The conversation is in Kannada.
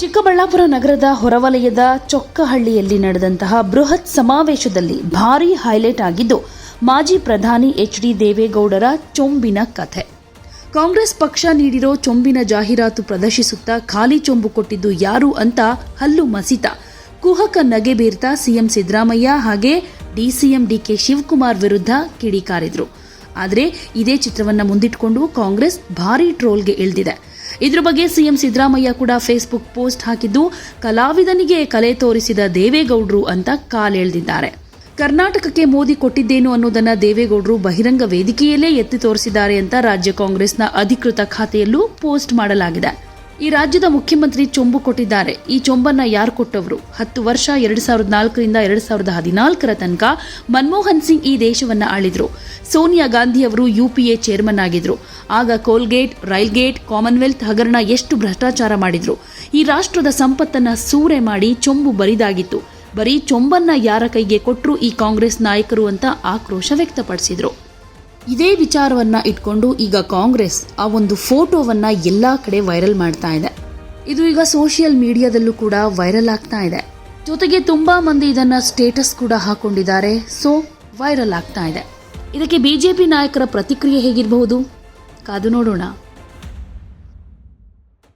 ಚಿಕ್ಕಬಳ್ಳಾಪುರ ನಗರದ ಹೊರವಲಯದ ಚೊಕ್ಕಹಳ್ಳಿಯಲ್ಲಿ ನಡೆದಂತಹ ಬೃಹತ್ ಸಮಾವೇಶದಲ್ಲಿ ಭಾರೀ ಹೈಲೈಟ್ ಆಗಿದ್ದು, ಮಾಜಿ ಪ್ರಧಾನಿ ಎಚ್ ಡಿ ದೇವೇಗೌಡರ ಚೊಂಬಿನ ಕಥೆ. ಕಾಂಗ್ರೆಸ್ ಪಕ್ಷ ನೀಡಿರೋ ಚೊಂಬಿನ ಜಾಹೀರಾತು ಪ್ರದರ್ಶಿಸುತ್ತಾ ಖಾಲಿ ಚೊಂಬು ಕೊಟ್ಟಿದ್ದು ಯಾರು ಅಂತ ಹಲ್ಲು ಮಸಿತ. ಕುಹಕ ನಗೆ ಬೀರ್ತಾ ಸಿಎಂ ಸಿದ್ದರಾಮಯ್ಯ ಹಾಗೆ ಡಿಸಿಎಂ ಡಿಕೆ ಶಿವಕುಮಾರ್ ವಿರುದ್ಧ ಕಿಡಿಕಾರಿದ್ರು. ಆದರೆ ಇದೇ ಚಿತ್ರವನ್ನ ಮುಂದಿಟ್ಟುಕೊಂಡು ಕಾಂಗ್ರೆಸ್ ಭಾರೀ ಟ್ರೋಲ್ಗೆ ಇಳಿದಿದೆ. ಇದ್ರ ಬಗ್ಗೆ ಸಿಎಂ ಸಿದ್ದರಾಮಯ್ಯ ಕೂಡ ಫೇಸ್ಬುಕ್ ಪೋಸ್ಟ್ ಹಾಕಿದ್ದು, ಕಲಾವಿದನಿಗೆ ಕಲೆ ತೋರಿಸಿದ ದೇವೇಗೌಡರು ಅಂತ ಕಾಲೆಳೆದಿದ್ದಾರೆ ಕರ್ನಾಟಕಕ್ಕೆ ಮೋದಿ ಕೊಟ್ಟಿದ್ದೇನು ಅನ್ನೋದನ್ನ ದೇವೇಗೌಡರು ಬಹಿರಂಗ ವೇದಿಕೆಯಲ್ಲೇ ಎತ್ತಿ ತೋರಿಸಿದ್ದಾರೆ ಅಂತ ರಾಜ್ಯ ಕಾಂಗ್ರೆಸ್ನ ಅಧಿಕೃತ ಖಾತೆಯಲ್ಲೂ ಪೋಸ್ಟ್ ಮಾಡಲಾಗಿದೆ. ಈ ರಾಜ್ಯದ ಮುಖ್ಯಮಂತ್ರಿ ಚೊಂಬು ಕೊಟ್ಟಿದ್ದಾರೆ. ಈ ಚೊಂಬನ್ನ ಯಾರು ಕೊಟ್ಟವರು? ಹತ್ತು ವರ್ಷ, ಎರಡ್ ಸಾವಿರದ ನಾಲ್ಕರಿಂದ ಎರಡ್ ಸಾವಿರದ ಹದಿನಾಲ್ಕರ ತನಕ ಮನಮೋಹನ್ ಸಿಂಗ್ ಈ ದೇಶವನ್ನ ಆಳಿದ್ರು. ಸೋನಿಯಾ ಗಾಂಧಿ ಅವರು ಯುಪಿಎ ಚೇರ್ಮನ್ ಆಗಿದ್ರು. ಆಗ ಕೋಲ್ಗೇಟ್, ರೈಲ್ಗೇಟ್, ಕಾಮನ್ವೆಲ್ತ್ ಹಗರಣ ಎಷ್ಟು ಭ್ರಷ್ಟಾಚಾರ ಮಾಡಿದ್ರು. ಈ ರಾಷ್ಟ್ರದ ಸಂಪತ್ತನ್ನ ಸೂರೆ ಮಾಡಿ ಚೊಂಬು ಬರಿದಾಗಿತ್ತು. ಬರೀ ಚೊಂಬನ್ನ ಯಾರ ಕೈಗೆ ಕೊಟ್ಟರು ಈ ಕಾಂಗ್ರೆಸ್ ನಾಯಕರು ಅಂತ ಆಕ್ರೋಶ ವ್ಯಕ್ತಪಡಿಸಿದ್ರು. ಇದೇ ವಿಚಾರವನ್ನ ಇಟ್ಕೊಂಡು ಈಗ ಕಾಂಗ್ರೆಸ್ ಆ ಒಂದು ಫೋಟೋವನ್ನ ಎಲ್ಲ ಕಡೆ ವೈರಲ್ ಮಾಡ್ತಾ ಇದೆ. ಇದು ಈಗ ಸೋಷಿಯಲ್ ಮೀಡಿಯಾದಲ್ಲೂ ಕೂಡ ವೈರಲ್ ಆಗ್ತಾ ಇದೆ. ಜೊತೆಗೆ ತುಂಬಾ ಮಂದಿ ಇದನ್ನ ಸ್ಟೇಟಸ್ ಕೂಡ ಹಾಕೊಂಡಿದ್ದಾರೆ. ಸೊ, ವೈರಲ್ ಆಗ್ತಾ ಇದೆ. ಇದಕ್ಕೆ ಬಿಜೆಪಿ ನಾಯಕರ ಪ್ರತಿಕ್ರಿಯೆ ಹೇಗಿರಬಹುದು? ಕಾದು ನೋಡೋಣ.